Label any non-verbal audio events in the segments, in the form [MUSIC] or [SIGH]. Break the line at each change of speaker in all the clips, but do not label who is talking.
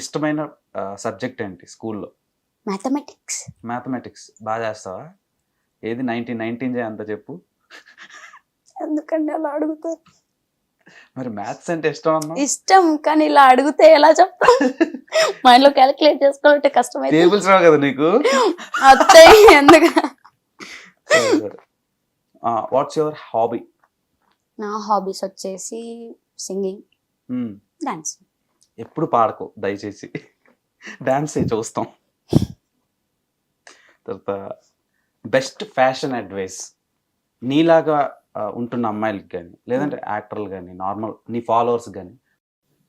ఇష్టమైన సబ్జెక్ట్ ఏంటి స్కూల్లో?
మ్యాథమెటిక్స్
మ్యాథమెటిక్స్ బాగా చేస్తావా? ఏది నైన్టీన్ నైన్టీన్ అంత చెప్పు.
ఎందుకంటే అలా అడుగుతారు
మరి మ్యాథ్స్ అంటే ఇష్టం అన్నా?
ఇష్టం కానీ ఇలా అడిగితే ఎలా చెప్తాం? మైండ్లో క్యాలిక్యులేట్ చేసుకోవాలంటే కష్టమైతే
టేబుల్స్ రావు కదా నీకు?
అత్తయ్య ఎందుకు?
వాట్స్ యువర్ హాబీ
నా హాబీస్ వచ్చేసి సింగింగ్ డాన్స్
ఎప్పుడు పాడకు దయచేసి. డాన్స్ చూస్తాం. తర్వాత బెస్ట్ ఫ్యాషన్ అడ్వైస్. నీలాగా ఉంటున్న అమ్మాయిలకి కానీ లేదంటే యాక్టర్లు కానీ నార్మల్ నీ ఫాలోవర్స్ కానీ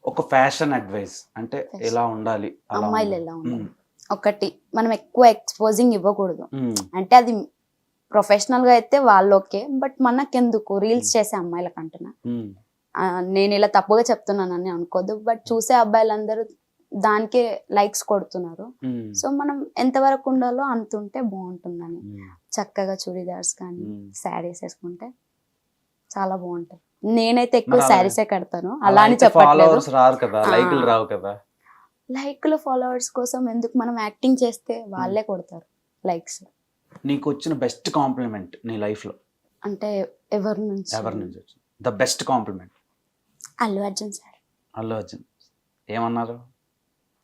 ఒక ఫ్యాషన్ అడ్వైస్. అంటే. ఎలా ఉండాలి
అమ్మాయిలు
ఉండాలి.
ఎలా ఉండాలి?
ఉమ్,
ఒకటి మనం ఎక్కువ ఎక్స్పోజింగ్ ఇవ్వకూడదు.
ఉమ్,
అంటే అది ప్రొఫెషనల్గా అయితే వాళ్ళు ఓకే బట్ మనకెందుకు? రీల్స్ చేసే అమ్మాయిలకు అంటున్నా నేను ఇలా తప్పుగా చెప్తున్నానని అనుకోద్దు బట్ చూసే అబ్బాయిలందరూ దానికే లైక్స్ కొడుతున్నారు. సో మనం ఎంతవరకు ఉండాలో అంత ఉంటే బాగుంటుందని.
ఉమ్,
చక్కగా చూడీదార్స్ కానీ
ఉమ్.
శారీస్ వేసుకుంటే చాలా బాగుంటాయి నేనైతే ఎక్కువ శారీసే కడతాను.
అలా
అని చెప్పట్లేదు.
లైకులు
ఫాలోవర్స్ కోసం ఎందుకు మనం యాక్టింగ్ చేస్తే వాళ్ళే కొడతారు లైక్స్
నీకు వచ్చిన బెస్ట్ కాంప్లిమెంట్ నీ లైఫ్లో?
అంటే ఎవరి నుంచి?
ఎవరి నుంచి the best compliment
Allu Arjun sir.
Allu Arjun. ఏమన్నారు?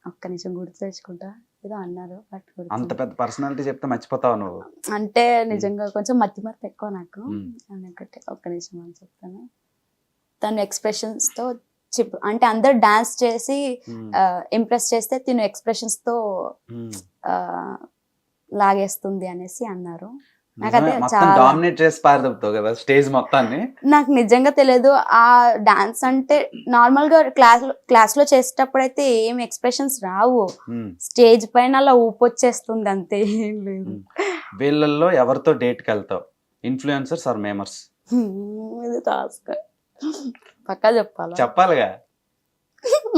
ఒక్క నిమిషం గుర్తు తెచ్చుకుంటా. ఏదో అన్నారు బట్
అంత పెద్ద పర్సనాలిటీ చెప్తే మర్చిపోతావు నువ్వు.
అంటే నిజంగా కొంచెం మతి మరపు ఎక్కువ నాకు.
మ్మ్.
అందుకంటే ఒక్క నిమిషం అని చెప్తాను. తను ఎక్స్ప్రెషన్స్తో చిప్ అంటే అందరు డాన్స్ చేసి ఇంప్రెస్ చేస్తే తిను ఎక్స్ప్రెషన్స్తో
ఉమ్.
ఆ, లాగేస్తుంది అనేసి అన్నారు.
డామినేట్ చేసి కదా స్టేజ్ మొత్తాన్ని.
నాకు నిజంగా తెలియదు ఆ డాన్స్ అంటే నార్మల్గా క్లాస్ క్లాస్లో చేసేటప్పుడు అయితే ఏం ఎక్స్ప్రెషన్స్ రావు. స్టేజ్ పైన అలా ఊపొచ్చేస్తుంది అంతే
వీళ్ళల్లో ఎవరితో డేట్కి వెళ్తావు? Influencers or memers?
ఇది టాస్క్ పక్కా చెప్పాలా?
చెప్పాలిగా?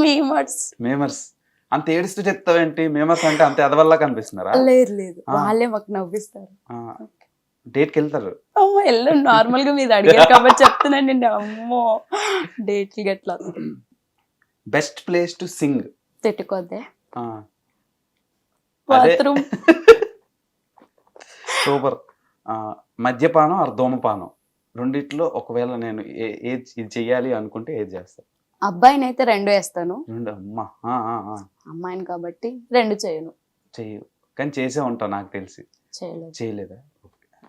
మీ వర్డ్స్
మేమర్స్. అంత ఏడుస్తూ చెప్తావేంటి? మేమర్స్ అంటే అంత ఎదవల్లా కనిపిస్తున్నారా?
లేదు లేదు. వాళ్ళే మాకు నవ్విస్తారు.
డేట్కి వెళ్తారు
అమ్మో ఎల్లు నార్మల్గా మీరు అడిగారు కాబట్టి చెప్తున్నాను నేను అమ్మో డేట్ గట్లా.
Best place to sing.
తిట్టుకోద్దే
అదే.
బాత్రూమ్.
సూపర్. మద్యపానం ఆర్ ధూమపానం రెండిట్లో ఒకవేళ నేను ఏ- ఇది చెయ్యాలి అనుకుంటే ఏది చేస్తా
అబ్బాయిని అయితే రెండు వేస్తాను.
రెండు అమ్మా. ఆ, ఆ, ఆ.
అమ్మాయిని కాబట్టి రెండు చేయను.
చెయ్యు కానీ చేసే ఉంటా నాకు తెలిసి.
చేయలేదు.
చేయలేదా?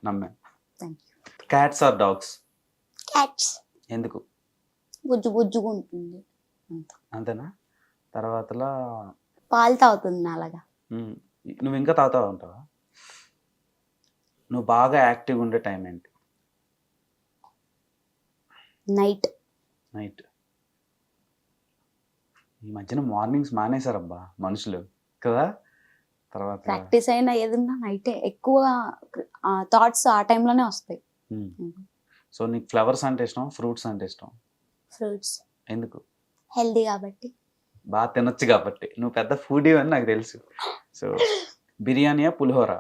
నమ్మా. క్యాట్స్ ఆర్ డాగ్స్
క్యాట్స్
ఎందుకు?
బుజ్జు బుజ్జుగా ఉంటుంది. అంత.
అంతేనా? తర్వాతలా
పాలు తాగుతుంది అలాగా
నువ్వు ఇంకా తాగుతావు ఉంటావా? నువ్వు బాగా యాక్టివ్ ఉండే టైం ఏంటి?
నైట్
నైట్ ఈ మధ్యన మార్నింగ్స్ మానేశారబ్బా మనుషులు. కదా? తర్వాత
ప్రాక్టీస్ అయినా ఏదన్నా నైటే ఎక్కువ థాట్స్ ఆ టైంలోనే వస్తాయి.
సో నీకు ఫ్లవర్స్ అంటే ఇష్టం ఫ్రూట్స్ అంటే ఇష్టం
ఫ్రూట్స్.
ఎందుకు?
హెల్దీ కాబట్టి.
బాగా తినొచ్చు కాబట్టి. నువ్వు పెద్ద ఫుడీ అని నాకు తెలుసు. సో బిర్యానీయా పులిహోర?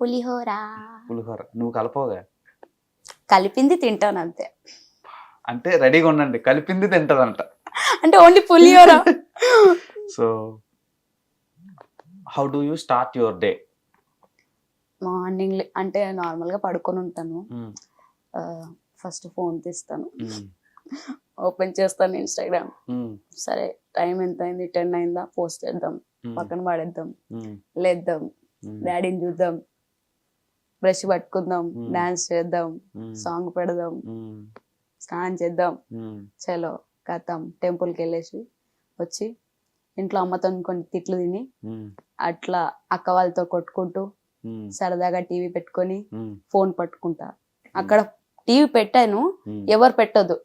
పులిహోర.
పులిహోర. నువ్వు కలపవుగా?
కలిపింది తింటాను అంతే.
అంటే రెడీగా ఉండండి. కలిపింది తింటదంట.
అంటే only pulihora.
So how do you start your day
morning అంటే నార్మల్గా పడుకొని ఉంటాను. ఫస్ట్ ఫోన్ తీస్తాను. ఓపెన్ చేస్తాను ఇన్స్టాగ్రామ్. సరే టైం ఎంత అయింది టెన్ అయిందా? పోస్ట్ చేద్దాం. పక్కన పడేద్దాం. లేద్దాం. డాడీని చూద్దాం. బ్రష్ పట్టుకుందాం.
Hmm.
డాన్స్ చేద్దాం. సాంగ్ పెడదాం. స్నానం చేద్దాం. చలో కథం. టెంపుల్కి వెళ్ళేసి వచ్చి ఇంట్లో అమ్మతో కొన్ని తిట్లు తిని అట్లా అక్క వాళ్ళతో కొట్టుకుంటూ సరదాగా టీవీ పెట్టుకొని ఫోన్ పట్టుకుంటా. అక్కడ టీవీ పెట్టాను ఎవరు పెట్టొద్దు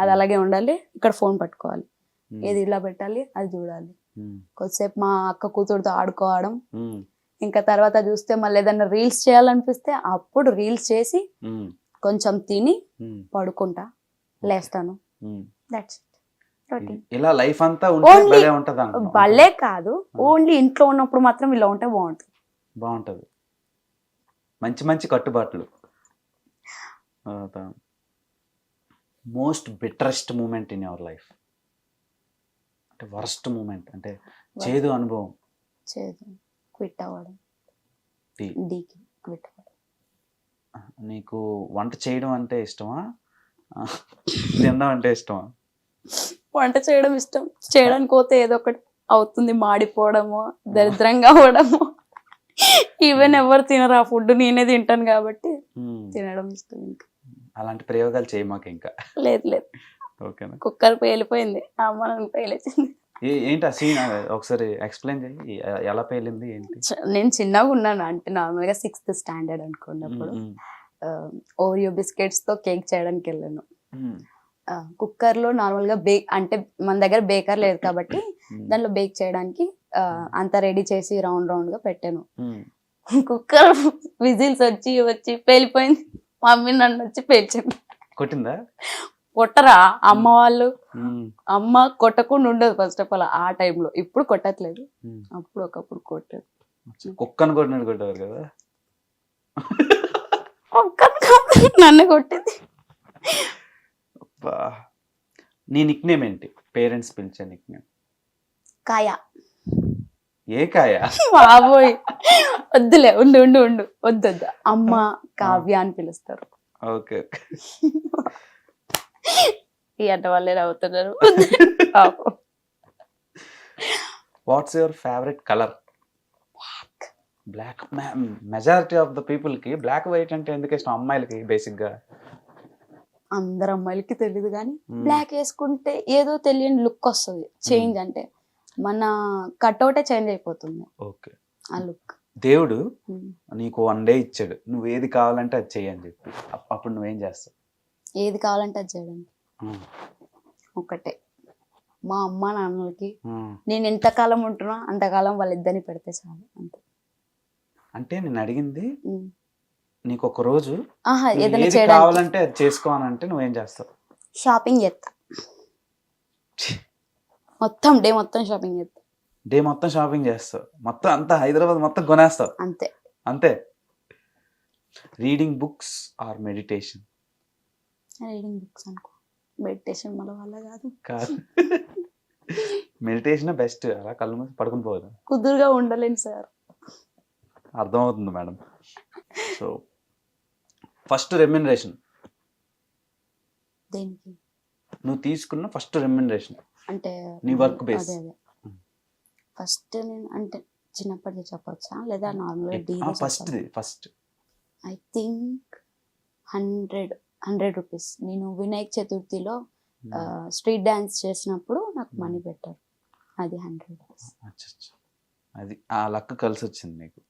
అది అలాగే ఉండాలి ఇక్కడ ఫోన్ పట్టుకోవాలి. ఏది ఇలా పెట్టాలి అది చూడాలి. కొద్దిసేపు మా అక్క కూతురుతో ఆడుకోవడం ఇంకా తర్వాత చూస్తే మళ్ళీ ఏదైనా రీల్స్ చేయాలనిపిస్తే అప్పుడు రీల్స్ చేసి కొంచెం తిని పడుకుంటా లేస్తాను. దట్స్
ఇలా లైఫ్ అంతా ఉంటే భలే ఉంటది
భలే కాదు. ఓన్లీ ఇంట్లో ఉన్నప్పుడు మాత్రం ఇలా ఉంటే బాగుంటుంది.
బాగుంటది. మంచి మంచి కట్టుబాట్లు. Most betterest moment in your life అంటే వరస్ట్ మూమెంట్ అంటే చేదు అనుభవం.
చేదు. క్విట్ అవ్వడం.
టీ.
డీకి క్విట్ అవ్వడం.
నీకు వంట చేయడం అంటే ఇష్టమా? తినడం అంటే ఇష్టమా?
వంట చేయడం ఇష్టం. చేయడానికి పోతే ఏదో ఒకటి అవుతుంది. మాడిపోవడము దరిద్రంగా [LAUGHS] అవ్వడము. ఈవెన్ ఎవరు తినరు. ఆ ఫుడ్ నేనే తింటాను కాబట్టి. తినడం ఇష్టం ఇంకా.
అలాంటి ప్రయోగాలు చేయి మాకు ఇంకా.
లేదు లేదు.
ఓకేనా?
కుక్కర్ పేలిపోయింది అమ్మ
ఏంటి ఆ సీన్? ఒకసారి ఎక్స్ప్లెయిన్ చేయి. ఎలా పేలింది ఏంటి?
నేను చిన్నగా ఉన్నాను. అంటే నార్మల్గా సిక్స్త్ స్టాండర్డ్ అనుకున్నప్పుడు. ఓరియో బిస్కెట్స్తో కేక్ చేయడానికి వెళ్ళాను.
మ్మ్.
కుక్కర్లో నార్మల్గా బేక్ అంటే మన దగ్గర బేకర్ లేదు కాబట్టి
మ్మ్.
దాంట్లో బేక్ చేయడానికి ఆ, అంతా రెడీ చేసి రౌండ్ రౌండ్గా పెట్టాను
మ్మ్.
కుక్కర్ విజిల్స్ వచ్చి వచ్చి పేలిపోయింది మమ్మీ నన్ను వచ్చి పేల్చింది
కొట్టిందా
కొట్టరా అమ్మ వాళ్ళు
మ్మ్.
అమ్మ కొట్టకుండా ఉండదు ఫస్ట్ ఆఫ్ ఆల్ ఆ టైంలో ఇప్పుడు కొట్టట్లేదు. అప్పుడు ఒకప్పుడు కొట్టదు
కుక్కను కొట్టినట్టు కొట్టేవారు కదా
ఒక్కరు కాదు, నన్ను కొట్టింది.
నీ నిక్ నేమ్ ఏంటి? పేరెంట్స్ పిలిచే నిక్ నేమ్
కాయ.
ఏ కాయ?
బాబోయ్. వద్దులే ఉండు ఉండు ఉండు. వద్దు వద్దు. అమ్మ కావ్య అని పిలుస్తారు.
ఓకే
ఈ అంట వాళ్ళే అవుతున్నారు.
What's your favourite colour black majority of the పీపుల్కి బ్లాక్ వైట్ అంటే ఎందుకు ఇష్టం? అమ్మాయిలకి బేసిక్గా.
అందరు అమ్మాయిలకి తెలియదు కానీ. బ్లాక్ వేసుకుంటే ఏదో తెలియని లుక్ వస్తుంది. చేంజ్ అంటే మన కట్అవుటే చేంజ్ అయిపోతుంది.
ఓకే.
ఆ లుక్
దేవుడు నీకు వన్ డే ఇచ్చాడు. నువ్వు ఏది కావాలంటే అది చెయ్యి అని చెప్పి. అప్- అప్పుడు నువ్వేం చేస్తావు?
ఏది కావాలంటే అది
మ్మ్.
ఒకటే. మా అమ్మ నాన్నలకి. నేను ఎంతకాలం ఉంటున్నా అంతకాలం వాళ్ళిద్దరిని పెడితే చాలు. అంతే.
అంటే నేను అడిగింది. నీకు ఒక రోజు ఏది కావాలంటే అది చేసుకో అని అంటే నువ్వేం చేస్తావు?
షాపింగ్ చేస్తా మొత్తం డే మొత్తం షాపింగ్ చేస్తా
డే మొత్తం షాపింగ్ చేస్తావు. మొత్తం అంతా హైదరాబాద్ మొత్తం కొనేస్తావు.
అంతే.
అంతే. Reading books or meditation.
Reading books అనుకో. మెడిటేషన్ మన వల్ల కాదు.
కాదు. Meditation best. అలా కళ్ళు మూసి పడుకుని పోదు.
కుదురుగా ఉండలేను సార్.
అర్థమవుతుంది మేడం. So first remuneration.
దేనికి?
నువ్వు తీసుకున్న ఫస్ట్ రెమ్యునరేషన్.
అంటే
నీ work base.
అదే అదే. ఫస్ట్ నేను అంటే చిన్నప్పటిది చెప్పొచ్చా? లేదా నార్మల్గా the
first first.
I think hundred hundred rupees. నేను వినాయక చతుర్థిలో స్ట్రీట్ డాన్స్ చేసినప్పుడు నాకు మనీ పెట్టారు. అది హండ్రెడ్ రూపీస్.
అది ఆ లక్ కలిసి వచ్చింది నీకు.